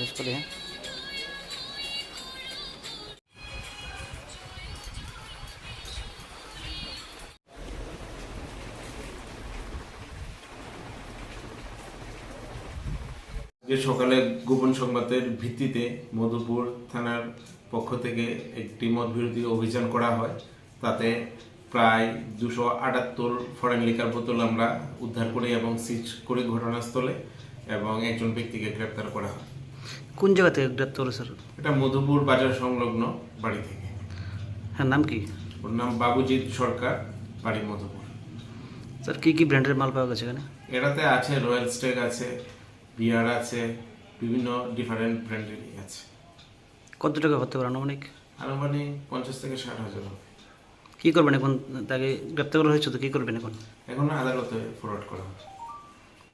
শেষ করি হ্যাঁ। যে সকালে গোপন সংবাদের ভিত্তিতে মধুপুর থানার পক্ষ থেকে একটি বিরোধী অভিযান করা হয়। তাতে প্রায় দুশো আটাত্তর ফরেন লিকার বোতল আমরা উদ্ধার করি এবং সিজ করি ঘটনাস্থলে এবং একজন ব্যক্তিকে গ্রেপ্তার করা হয়। কোন জায়গা থেকে গ্রেপ্তার স্যার? এটা মধুপুর বাজার সংলগ্ন বাড়ি থেকে। হ্যাঁ নাম কি? ওর নাম বাবুজিৎ সরকার বাড়ি মধুপুর। স্যার কী কী ব্র্যান্ডের মাল পাওয়া গেছে এখানে? এটাতে আছে রয়্যাল স্টেক আছে বিয়ার আছে বিভিন্ন ডিফারেন্ট ব্র্যান্ডের আছে। কত টাকা হতে পারে আনুমানিক? আনুমানিক পঞ্চাশ থেকে ষাট হাজার হবে। কী করবেন এখন? তাকে গ্রেপ্তার করা হয়েছে তো কী করবেন এখন? এখন আদালতে ফরওয়ার্ড করা হবে।